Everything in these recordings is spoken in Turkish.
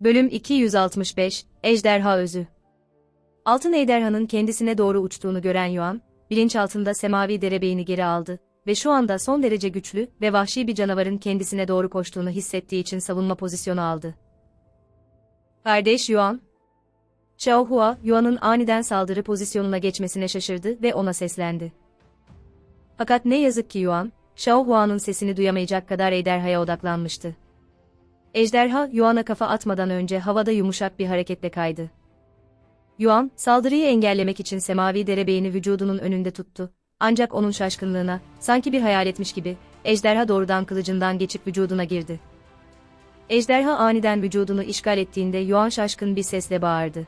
Bölüm 265, Ejderha Özü Altın ejderhanın kendisine doğru uçtuğunu gören Yuan, bilinçaltında semavi derebeyini geri aldı ve şu anda son derece güçlü ve vahşi bir canavarın kendisine doğru koştuğunu hissettiği için savunma pozisyonu aldı. Kardeş Yuan, Xiao Hua, Yuan'ın aniden saldırı pozisyonuna geçmesine şaşırdı ve ona seslendi. Fakat ne yazık ki Yuan, Xiao Hua'nın sesini duyamayacak kadar ejderhaya odaklanmıştı. Ejderha, Yuan'a kafa atmadan önce havada yumuşak bir hareketle kaydı. Yuan, saldırıyı engellemek için semavi derebeyini vücudunun önünde tuttu. Ancak onun şaşkınlığına, sanki bir hayal etmiş gibi, ejderha doğrudan kılıcından geçip vücuduna girdi. Ejderha aniden vücudunu işgal ettiğinde Yuan şaşkın bir sesle bağırdı.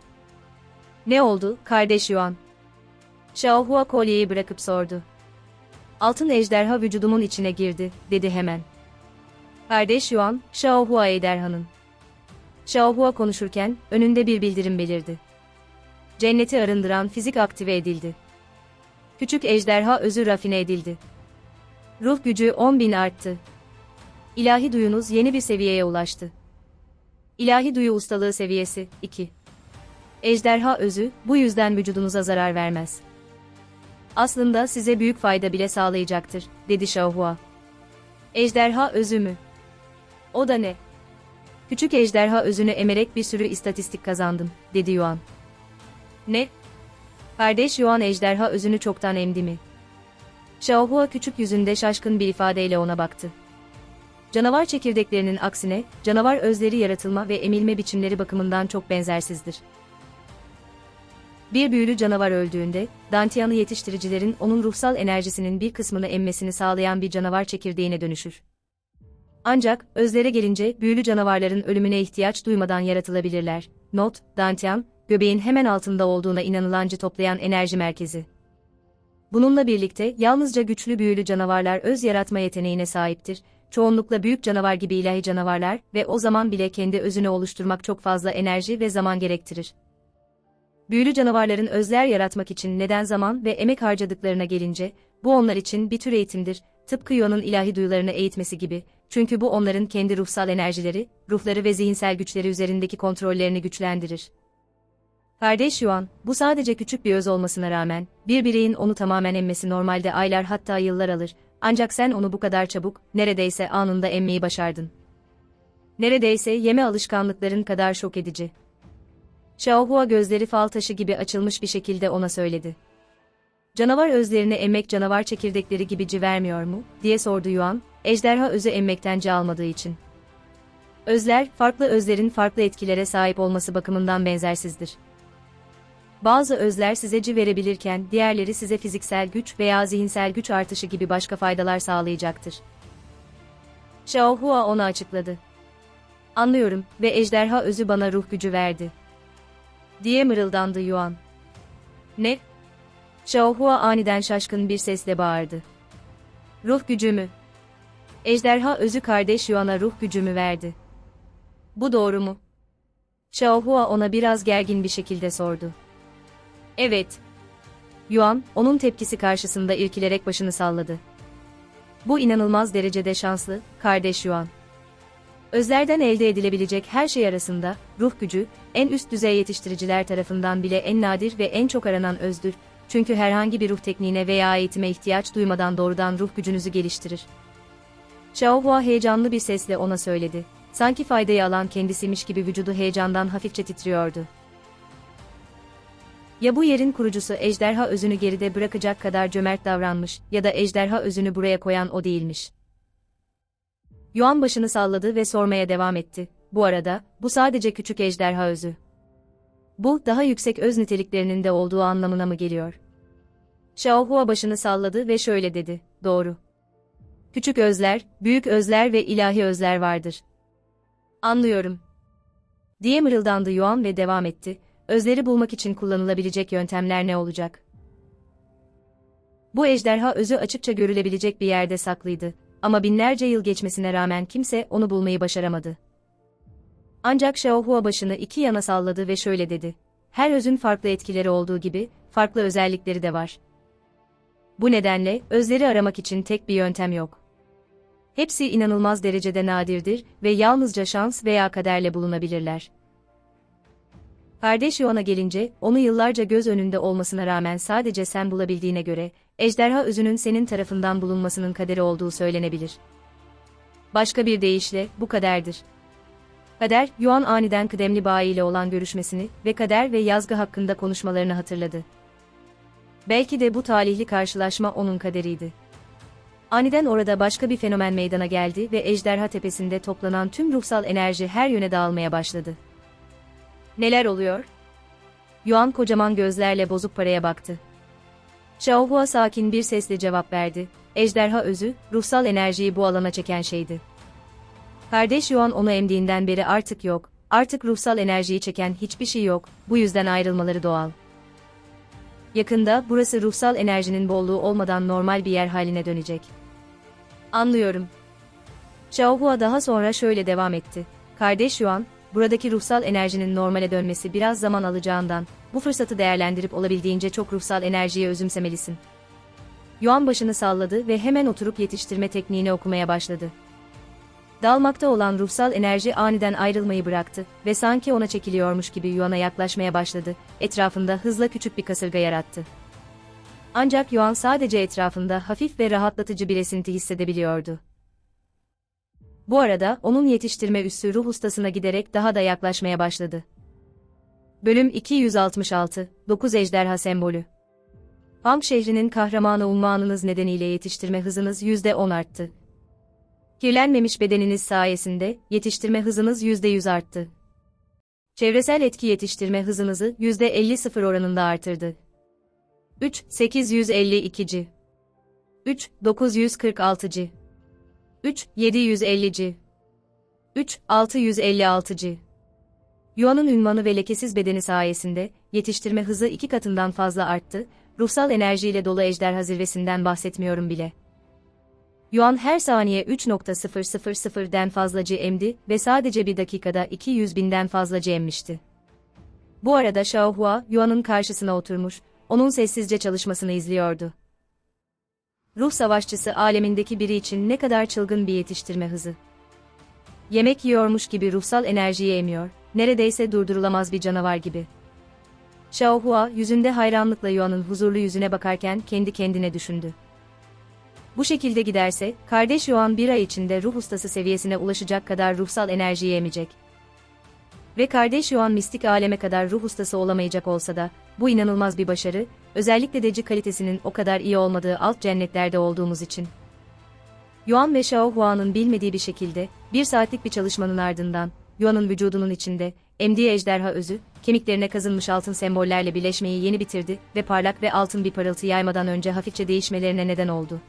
Ne oldu, kardeş Yuan? Xiaohua kolyeyi bırakıp sordu. Altın ejderha vücudumun içine girdi, dedi hemen. Kardeş Yuan, Xiaohua ejderhanın. Xiaohua konuşurken, önünde bir bildirim belirdi. Cenneti arındıran fizik aktive edildi. Küçük ejderha özü rafine edildi. Ruh gücü 10.000 arttı. İlahi duyunuz yeni bir seviyeye ulaştı. İlahi duyu ustalığı seviyesi 2. Ejderha özü bu yüzden vücudunuza zarar vermez. Aslında size büyük fayda bile sağlayacaktır, dedi Xiaohua. Ejderha özü mü? O da ne? Küçük ejderha özünü emerek bir sürü istatistik kazandım, dedi Yuan. Ne? Kardeş Yuan ejderha özünü çoktan emdi mi? Xiaohua küçük yüzünde şaşkın bir ifadeyle ona baktı. Canavar çekirdeklerinin aksine, canavar özleri yaratılma ve emilme biçimleri bakımından çok benzersizdir. Bir büyülü canavar öldüğünde, Dantian'ı yetiştiricilerin onun ruhsal enerjisinin bir kısmını emmesini sağlayan bir canavar çekirdeğine dönüşür. Ancak, özlere gelince, büyülü canavarların ölümüne ihtiyaç duymadan yaratılabilirler. Not, Dantian, göbeğin hemen altında olduğuna inanılancı toplayan enerji merkezi. Bununla birlikte, yalnızca güçlü büyülü canavarlar öz yaratma yeteneğine sahiptir, çoğunlukla büyük canavar gibi ilahi canavarlar ve o zaman bile kendi özünü oluşturmak çok fazla enerji ve zaman gerektirir. Büyülü canavarların özler yaratmak için neden zaman ve emek harcadıklarına gelince, bu onlar için bir tür eğitimdir, tıpkı Yuan'ın ilahi duyularını eğitmesi gibi, çünkü bu onların kendi ruhsal enerjileri, ruhları ve zihinsel güçleri üzerindeki kontrollerini güçlendirir. Kardeş Yuan, bu sadece küçük bir öz olmasına rağmen, bir bireyin onu tamamen emmesi normalde aylar hatta yıllar alır, ancak sen onu bu kadar çabuk, neredeyse anında emmeyi başardın. Neredeyse yeme alışkanlıkların kadar şok edici. Xiaohua gözleri fal taşı gibi açılmış bir şekilde ona söyledi. Canavar özlerini emmek canavar çekirdekleri gibi ci vermiyor mu, diye sordu Yuan, ejderha özü emmekten ci almadığı için. Özler, farklı özlerin farklı etkilere sahip olması bakımından benzersizdir. Bazı özler size ci verebilirken diğerleri size fiziksel güç veya zihinsel güç artışı gibi başka faydalar sağlayacaktır. Xiaohua ona açıkladı. Anlıyorum ve ejderha özü bana ruh gücü verdi. Diye mırıldandı Yuan. Ne? Xiaohua aniden şaşkın bir sesle bağırdı. Ruh gücümü. Ejderha özü kardeş Yuan'a ruh gücümü verdi. Bu doğru mu? Xiaohua ona biraz gergin bir şekilde sordu. Evet. Yuan, onun tepkisi karşısında irkilerek başını salladı. Bu inanılmaz derecede şanslı, kardeş Yuan. Özlerden elde edilebilecek her şey arasında, ruh gücü, en üst düzey yetiştiriciler tarafından bile en nadir ve en çok aranan özdür, çünkü herhangi bir ruh tekniğine veya eğitime ihtiyaç duymadan doğrudan ruh gücünüzü geliştirir. Xiaohua heyecanlı bir sesle ona söyledi. Sanki faydayı alan kendisiymiş gibi vücudu heyecandan hafifçe titriyordu. Ya bu yerin kurucusu ejderha özünü geride bırakacak kadar cömert davranmış ya da ejderha özünü buraya koyan o değilmiş. Yuan başını salladı ve sormaya devam etti. Bu arada, bu sadece küçük ejderha özü. Bu, daha yüksek öz niteliklerinin de olduğu anlamına mı geliyor? Xiaohua başını salladı ve şöyle dedi, doğru. Küçük özler, büyük özler ve ilahi özler vardır. Anlıyorum. Diye mırıldandı Yuan ve devam etti, özleri bulmak için kullanılabilecek yöntemler ne olacak? Bu ejderha özü açıkça görülebilecek bir yerde saklıydı ama binlerce yıl geçmesine rağmen kimse onu bulmayı başaramadı. Ancak Xiaohua başını iki yana salladı ve şöyle dedi. Her özün farklı etkileri olduğu gibi, farklı özellikleri de var. Bu nedenle, özleri aramak için tek bir yöntem yok. Hepsi inanılmaz derecede nadirdir ve yalnızca şans veya kaderle bulunabilirler. Kardeş Yuan'a gelince, onu yıllarca göz önünde olmasına rağmen sadece sen bulabildiğine göre, ejderha özünün senin tarafından bulunmasının kaderi olduğu söylenebilir. Başka bir deyişle, bu kaderdir. Kader, Yuan aniden kıdemli bayi ile olan görüşmesini ve kader ve yazgı hakkında konuşmalarını hatırladı. Belki de bu talihli karşılaşma onun kaderiydi. Aniden orada başka bir fenomen meydana geldi ve ejderha tepesinde toplanan tüm ruhsal enerji her yöne dağılmaya başladı. Neler oluyor? Yuan kocaman gözlerle bozuk paraya baktı. Xiaohua sakin bir sesle cevap verdi. Ejderha özü, ruhsal enerjiyi bu alana çeken şeydi. Kardeş Yuan onu emdiğinden beri artık yok, artık ruhsal enerjiyi çeken hiçbir şey yok, bu yüzden ayrılmaları doğal. Yakında burası ruhsal enerjinin bolluğu olmadan normal bir yer haline dönecek. Anlıyorum. Xiaohua daha sonra şöyle devam etti. Kardeş Yuan, buradaki ruhsal enerjinin normale dönmesi biraz zaman alacağından, bu fırsatı değerlendirip olabildiğince çok ruhsal enerjiyi özümsemelisin. Yuan başını salladı ve hemen oturup yetiştirme tekniğini okumaya başladı. Dalmakta olan ruhsal enerji aniden ayrılmayı bıraktı ve sanki ona çekiliyormuş gibi Yuan'a yaklaşmaya başladı, etrafında hızla küçük bir kasırga yarattı. Ancak Yuan sadece etrafında hafif ve rahatlatıcı bir esinti hissedebiliyordu. Bu arada onun yetiştirme üssü ruh ustasına giderek daha da yaklaşmaya başladı. Bölüm 266 9 Ejderha Sembolü Fang şehrinin kahramanı unvanınız nedeniyle yetiştirme hızınız %10 arttı. Kirlenmemiş bedeniniz sayesinde yetiştirme hızınız %100 arttı. Çevresel etki yetiştirme hızınızı %50 sıfır oranında artırdı. 3 852. 3 946. 3 750. 3 656. Yuan'ın ünvanı ve lekesiz bedeni sayesinde yetiştirme hızı iki katından fazla arttı, ruhsal enerjiyle dolu ejderha zirvesinden bahsetmiyorum bile. Yuan her saniye 3.000'den fazlacı emdi ve sadece bir dakikada 200 binden fazlacı emmişti. Bu arada Xiaohua, Yuan'ın karşısına oturmuş, onun sessizce çalışmasını izliyordu. Ruh savaşçısı alemindeki biri için ne kadar çılgın bir yetiştirme hızı. Yemek yiyormuş gibi ruhsal enerjiyi emiyor, neredeyse durdurulamaz bir canavar gibi. Xiaohua yüzünde hayranlıkla Yuan'ın huzurlu yüzüne bakarken kendi kendine düşündü. Bu şekilde giderse, kardeş Yuan bir ay içinde ruh ustası seviyesine ulaşacak kadar ruhsal enerjiyi emecek. Ve kardeş Yuan mistik aleme kadar ruh ustası olamayacak olsa da, bu inanılmaz bir başarı, özellikle de kalitesinin o kadar iyi olmadığı alt cennetlerde olduğumuz için. Yuan ve Shao Hua'nın bilmediği bir şekilde, bir saatlik bir çalışmanın ardından, Yuan'ın vücudunun içinde, emdiği ejderha özü, kemiklerine kazınmış altın sembollerle birleşmeyi yeni bitirdi ve parlak ve altın bir parıltı yaymadan önce hafifçe değişmelerine neden oldu.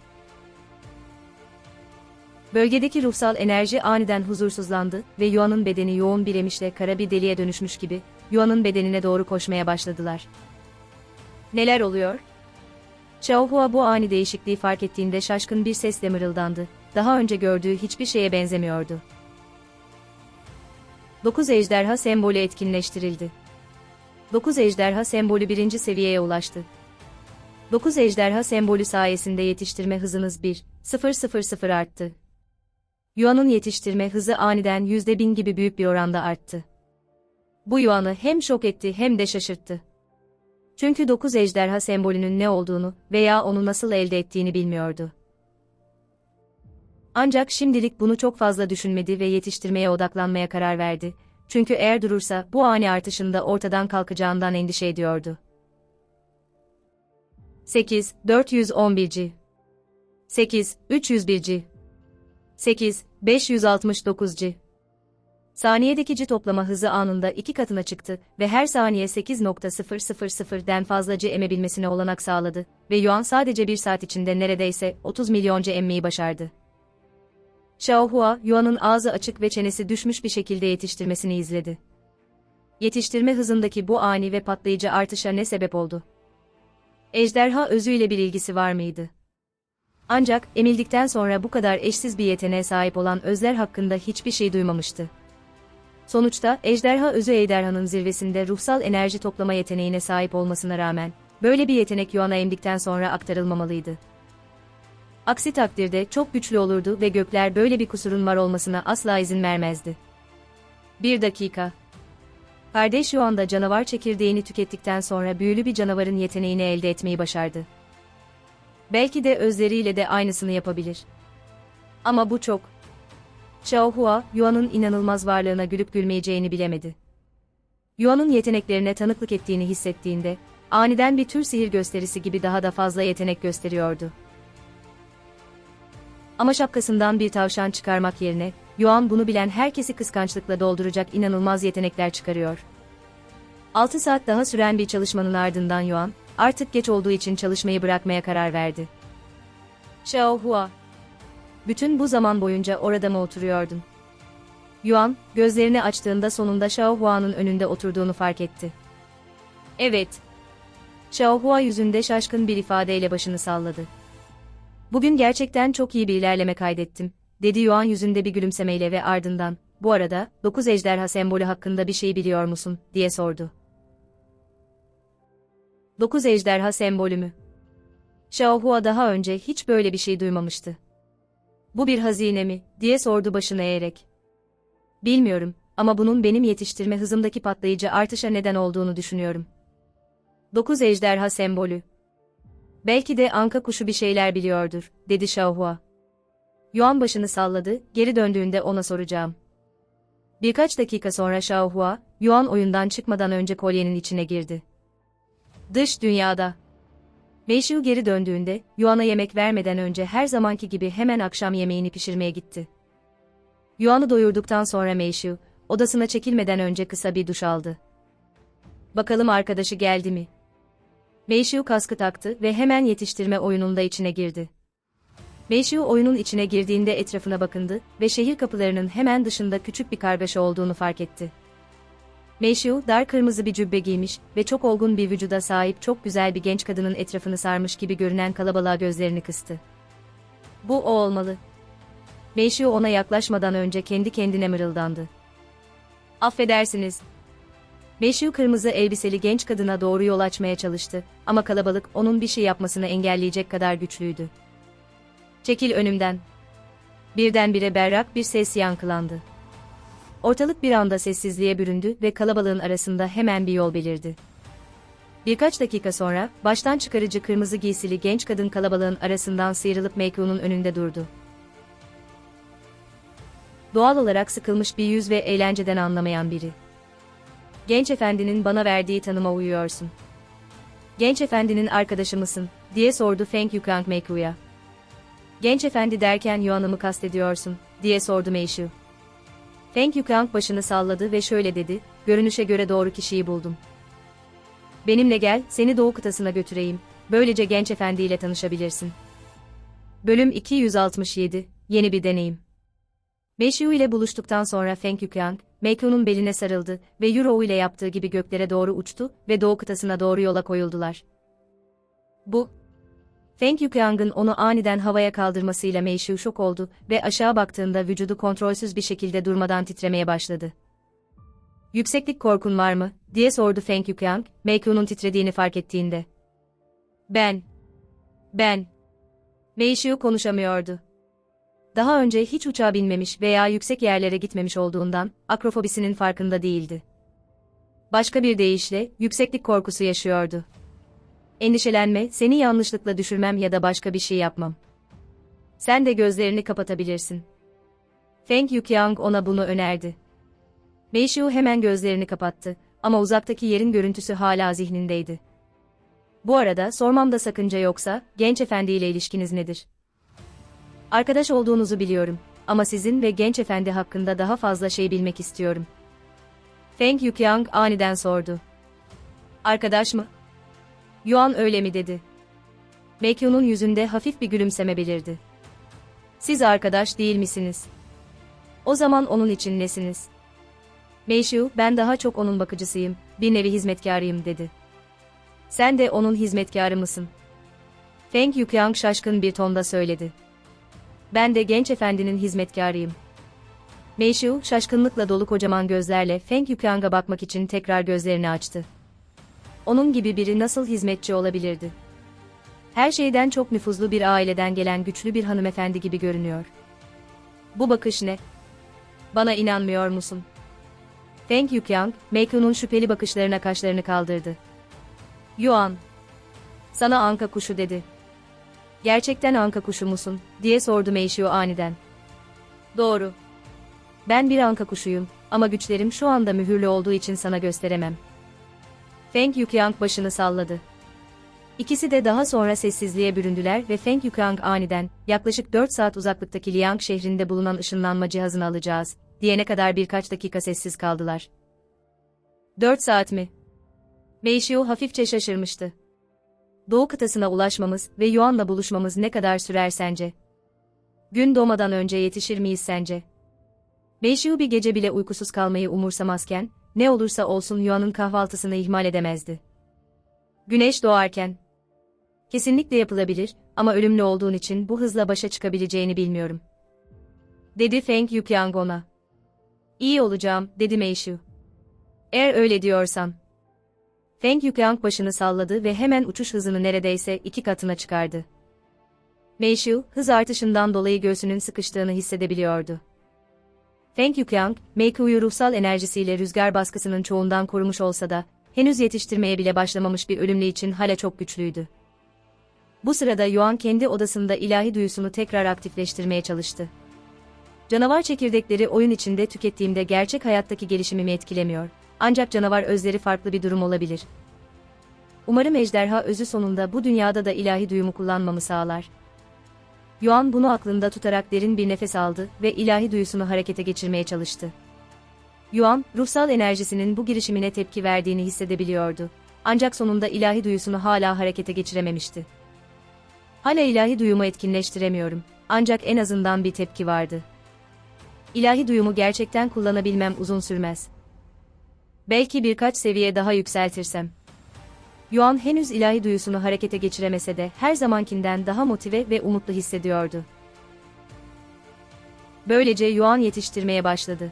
Bölgedeki ruhsal enerji aniden huzursuzlandı ve Yuan'ın bedeni yoğun bir emişle kara bir deliğe dönüşmüş gibi, Yuan'ın bedenine doğru koşmaya başladılar. Neler oluyor? Xiaohua bu ani değişikliği fark ettiğinde şaşkın bir sesle mırıldandı. Daha önce gördüğü hiçbir şeye benzemiyordu. Dokuz ejderha sembolü etkinleştirildi. Dokuz ejderha sembolü birinci seviyeye ulaştı. Dokuz ejderha sembolü sayesinde yetiştirme hızınız 1, 000 arttı. Yuan'ın yetiştirme hızı aniden yüzde bin gibi büyük bir oranda arttı. Bu Yuan'ı hem şok etti hem de şaşırttı. Çünkü dokuz ejderha sembolünün ne olduğunu veya onu nasıl elde ettiğini bilmiyordu. Ancak şimdilik bunu çok fazla düşünmedi ve yetiştirmeye odaklanmaya karar verdi. Çünkü eğer durursa bu ani artışında ortadan kalkacağından endişe ediyordu. 8. 411. 8. 301. 8. 569. Saniyedeki toplama hızı anında iki katına çıktı ve her saniye 8.000'den fazlacı emebilmesine olanak sağladı ve Yuan sadece bir saat içinde neredeyse 30 milyonca emmeyi başardı. Xiaohua, Yuan'ın ağzı açık ve çenesi düşmüş bir şekilde yetiştirmesini izledi. Yetiştirme hızındaki bu ani ve patlayıcı artışa ne sebep oldu? Ejderha özüyle bir ilgisi var mıydı? Ancak emildikten sonra bu kadar eşsiz bir yeteneğe sahip olan Özler hakkında hiçbir şey duymamıştı. Sonuçta ejderha özü ejderhanın zirvesinde ruhsal enerji toplama yeteneğine sahip olmasına rağmen, böyle bir yetenek Yuan'a emdikten sonra aktarılmamalıydı. Aksi takdirde çok güçlü olurdu ve gökler böyle bir kusurun var olmasına asla izin vermezdi. Bir dakika. Kardeş şu anda canavar çekirdeğini tükettikten sonra büyülü bir canavarın yeteneğini elde etmeyi başardı. Belki de özleriyle de aynısını yapabilir. Ama bu çok. Xiaohua, Yuan'ın inanılmaz varlığına gülüp gülmeyeceğini bilemedi. Yuan'ın yeteneklerine tanıklık ettiğini hissettiğinde, aniden bir tür sihir gösterisi gibi daha da fazla yetenek gösteriyordu. Ama şapkasından bir tavşan çıkarmak yerine, Yuan bunu bilen herkesi kıskançlıkla dolduracak inanılmaz yetenekler çıkarıyor. 6 saat daha süren bir çalışmanın ardından Yuan, artık geç olduğu için çalışmayı bırakmaya karar verdi. Xiaohua. Bütün bu zaman boyunca orada mı oturuyordun? Yuan, gözlerini açtığında sonunda Xiaohua'nın önünde oturduğunu fark etti. Evet. Xiaohua yüzünde şaşkın bir ifadeyle başını salladı. Bugün gerçekten çok iyi bir ilerleme kaydettim, dedi Yuan yüzünde bir gülümsemeyle ve ardından, bu arada, dokuz ejderha sembolü hakkında bir şey biliyor musun, diye sordu. Dokuz ejderha sembolü mü? Xiaohua daha önce hiç böyle bir şey duymamıştı. Bu bir hazine mi, diye sordu başını eğerek. Bilmiyorum ama bunun benim yetiştirme hızımdaki patlayıcı artışa neden olduğunu düşünüyorum. Dokuz ejderha sembolü. Belki de anka kuşu bir şeyler biliyordur, dedi Xiaohua. Yuan başını salladı, geri döndüğünde ona soracağım. Birkaç dakika sonra Xiaohua, Yuan oyundan çıkmadan önce kolyenin içine girdi. Dış dünyada. Meishu geri döndüğünde, Yuan'a yemek vermeden önce her zamanki gibi hemen akşam yemeğini pişirmeye gitti. Yuan'ı doyurduktan sonra Meishu, odasına çekilmeden önce kısa bir duş aldı. Bakalım arkadaşı geldi mi? Meishu kaskı taktı ve hemen yetiştirme oyununda içine girdi. Meishu oyunun içine girdiğinde etrafına bakındı ve şehir kapılarının hemen dışında küçük bir kargaşa olduğunu fark etti. Meishu, dar kırmızı bir cübbe giymiş ve çok olgun bir vücuda sahip çok güzel bir genç kadının etrafını sarmış gibi görünen kalabalığa gözlerini kıstı. Bu o olmalı. Meishu ona yaklaşmadan önce kendi kendine mırıldandı. Affedersiniz. Meishu kırmızı elbiseli genç kadına doğru yol açmaya çalıştı ama kalabalık onun bir şey yapmasını engelleyecek kadar güçlüydü. Çekil önümden. Birdenbire berrak bir ses yankılandı. Ortalık bir anda sessizliğe büründü ve kalabalığın arasında hemen bir yol belirdi. Birkaç dakika sonra, baştan çıkarıcı kırmızı giysili genç kadın kalabalığın arasından sıyrılıp Meiku'nun önünde durdu. Doğal olarak sıkılmış bir yüz ve eğlenceden anlamayan biri. Genç efendinin bana verdiği tanıma uyuyorsun. Genç efendinin arkadaşı mısın, diye sordu Feng Yukang Meiku'ya. Genç efendi derken Yuan'ı mı kastediyorsun, diye sordu Meishu. Feng Yukang başını salladı ve şöyle dedi, görünüşe göre doğru kişiyi buldum. Benimle gel, seni Doğu kıtasına götüreyim, böylece genç efendiyle tanışabilirsin. Bölüm 267, Yeni bir deneyim. Meishu ile buluştuktan sonra Feng Yukang, Meiku'nun beline sarıldı ve Yuro ile yaptığı gibi göklere doğru uçtu ve Doğu kıtasına doğru yola koyuldular. Bu, Feng Yukang'ın onu aniden havaya kaldırmasıyla Meishu şok oldu ve aşağı baktığında vücudu kontrolsüz bir şekilde durmadan titremeye başladı. Yükseklik korkun var mı? diye sordu Feng Yukang, Meiku'nun titrediğini fark ettiğinde. Ben. Ben. Meishu konuşamıyordu. Daha önce hiç uçağa binmemiş veya yüksek yerlere gitmemiş olduğundan, akrofobisinin farkında değildi. Başka bir deyişle, yükseklik korkusu yaşıyordu. Endişelenme, seni yanlışlıkla düşürmem ya da başka bir şey yapmam. Sen de gözlerini kapatabilirsin. Feng Yuqiang ona bunu önerdi. Meishu hemen gözlerini kapattı ama uzaktaki yerin görüntüsü hala zihnindeydi. Bu arada sormamda sakınca yoksa, genç efendi ile ilişkiniz nedir? Arkadaş olduğunuzu biliyorum ama sizin ve genç efendi hakkında daha fazla şey bilmek istiyorum. Feng Yuqiang aniden sordu. Arkadaş mı? Yuan öyle mi dedi. Mekyu'nun yüzünde hafif bir gülümseme belirdi. Siz arkadaş değil misiniz? O zaman onun için nesiniz? Meishu, ben daha çok onun bakıcısıyım, bir nevi hizmetkarıyım dedi. Sen de onun hizmetkarı mısın? Feng Yuqiang şaşkın bir tonda söyledi. Ben de genç efendinin hizmetkarıyım. Meishu, şaşkınlıkla dolu kocaman gözlerle Feng Yuqiang'a bakmak için tekrar gözlerini açtı. Onun gibi biri nasıl hizmetçi olabilirdi? Her şeyden çok nüfuzlu bir aileden gelen güçlü bir hanımefendi gibi görünüyor. Bu bakış ne? Bana inanmıyor musun? Feng Yukyang, Meiku'nun şüpheli bakışlarına kaşlarını kaldırdı. Yuan. Sana anka kuşu dedi. Gerçekten anka kuşu musun, diye sordu Meishiu aniden. Doğru. Ben bir anka kuşuyum ama güçlerim şu anda mühürlü olduğu için sana gösteremem. Feng Yukyang başını salladı. İkisi de daha sonra sessizliğe büründüler ve Feng Yukyang aniden, yaklaşık 4 saat uzaklıktaki Liang şehrinde bulunan ışınlanma cihazını alacağız, diyene kadar birkaç dakika sessiz kaldılar. 4 saat mi? Meishiu hafifçe şaşırmıştı. Doğu kıtasına ulaşmamız ve Yuan'la buluşmamız ne kadar sürer sence? Gün doğmadan önce yetişir miyiz sence? Meishiu bir gece bile uykusuz kalmayı umursamazken, ne olursa olsun Yuan'ın kahvaltısını ihmal edemezdi. Güneş doğarken. Kesinlikle yapılabilir ama ölümlü olduğun için bu hızla başa çıkabileceğini bilmiyorum. Dedi Feng Yukyang ona. İyi olacağım, dedi Meishu. Eğer öyle diyorsan. Feng Yukyang başını salladı ve hemen uçuş hızını neredeyse iki katına çıkardı. Meishu, hız artışından dolayı göğsünün sıkıştığını hissedebiliyordu. Feng Yukyang, Meiku'yu ruhsal enerjisiyle rüzgar baskısının çoğundan korumuş olsa da, henüz yetiştirmeye bile başlamamış bir ölümlü için hala çok güçlüydü. Bu sırada Yuan kendi odasında ilahi duyusunu tekrar aktifleştirmeye çalıştı. Canavar çekirdekleri oyun içinde tükettiğimde gerçek hayattaki gelişimimi etkilemiyor. Ancak canavar özleri farklı bir durum olabilir. Umarım ejderha özü sonunda bu dünyada da ilahi duyumu kullanmamı sağlar. Yuan bunu aklında tutarak derin bir nefes aldı ve ilahi duyusunu harekete geçirmeye çalıştı. Yuan, ruhsal enerjisinin bu girişimine tepki verdiğini hissedebiliyordu. Ancak sonunda ilahi duyusunu hala harekete geçirememişti. Hala ilahi duyumu etkinleştiremiyorum. Ancak en azından bir tepki vardı. İlahi duyumu gerçekten kullanabilmem uzun sürmez. Belki birkaç seviye daha yükseltirsem. Yuan henüz ilahi duyusunu harekete geçiremese de her zamankinden daha motive ve umutlu hissediyordu. Böylece Yuan yetiştirmeye başladı.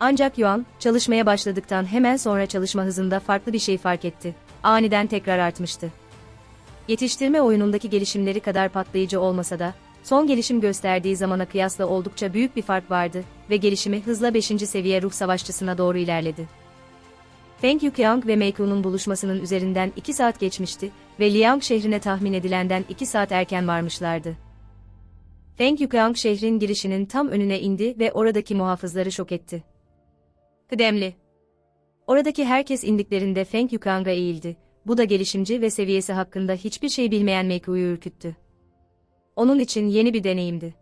Ancak Yuan, çalışmaya başladıktan hemen sonra çalışma hızında farklı bir şey fark etti. Aniden tekrar artmıştı. Yetiştirme oyunundaki gelişimleri kadar patlayıcı olmasa da, son gelişim gösterdiği zamana kıyasla oldukça büyük bir fark vardı ve gelişimi hızla 5. seviye ruh savaşçısına doğru ilerledi. Feng Yuqiang ve Meiku'nun buluşmasının üzerinden 2 saat geçmişti ve Liang şehrine tahmin edilenden 2 saat erken varmışlardı. Feng Yuqiang şehrin girişinin tam önüne indi ve oradaki muhafızları şok etti. Kıdemli. Oradaki herkes indiklerinde Feng Yuqiang'a eğildi. Bu da gelişimci ve seviyesi hakkında hiçbir şey bilmeyen Meiku'yu ürküttü. Onun için yeni bir deneyimdi.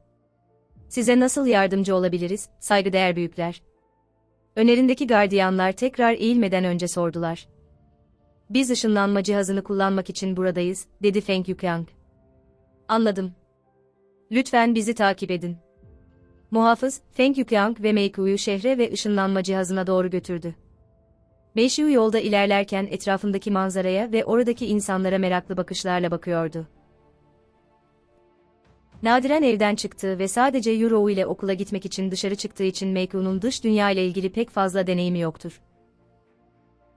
Size nasıl yardımcı olabiliriz, saygıdeğer büyükler? Önerindeki gardiyanlar tekrar eğilmeden önce sordular. Biz ışınlanma cihazını kullanmak için buradayız, dedi Feng Yuqiang. Anladım. Lütfen bizi takip edin. Muhafız, Feng Yuqiang ve Meiku'yu şehre ve ışınlanma cihazına doğru götürdü. Meishiu yolda ilerlerken etrafındaki manzaraya ve oradaki insanlara meraklı bakışlarla bakıyordu. Nadiren evden çıktığı ve sadece Euro ile okula gitmek için dışarı çıktığı için Meiku'nun dış dünya ile ilgili pek fazla deneyimi yoktur.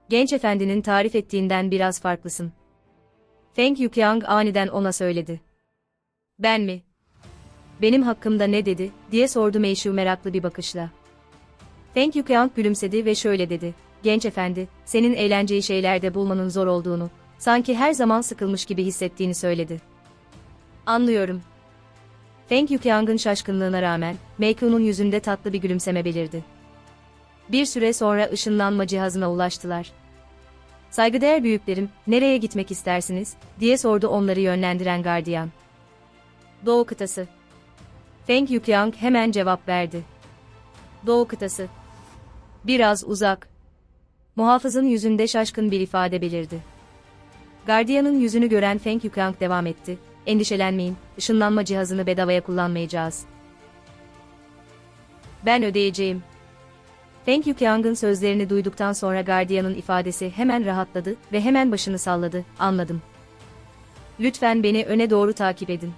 Genç efendinin tarif ettiğinden biraz farklısın. Feng Yuqiang aniden ona söyledi. Ben mi? Benim hakkımda ne dedi, diye sordu Meishu meraklı bir bakışla. Feng Yuqiang gülümsedi ve şöyle dedi. Genç efendi, senin eğlenceyi şeylerde bulmanın zor olduğunu, sanki her zaman sıkılmış gibi hissettiğini söyledi. Anlıyorum, Feng Yuqiang'ın şaşkınlığına rağmen, Meiku'nun yüzünde tatlı bir gülümseme belirdi. Bir süre sonra ışınlanma cihazına ulaştılar. Saygıdeğer büyüklerim, nereye gitmek istersiniz, diye sordu onları yönlendiren gardiyan. Doğu kıtası. Feng Yuqiang hemen cevap verdi. Doğu kıtası. Biraz uzak. Muhafızın yüzünde şaşkın bir ifade belirdi. Gardiyanın yüzünü gören Feng Yuqiang devam etti endişelenmeyin, ışınlanma cihazını bedavaya kullanmayacağız. Ben ödeyeceğim. Feng Yuqiang'ın sözlerini duyduktan sonra gardiyanın ifadesi hemen rahatladı ve hemen başını salladı, anladım. Lütfen beni öne doğru takip edin.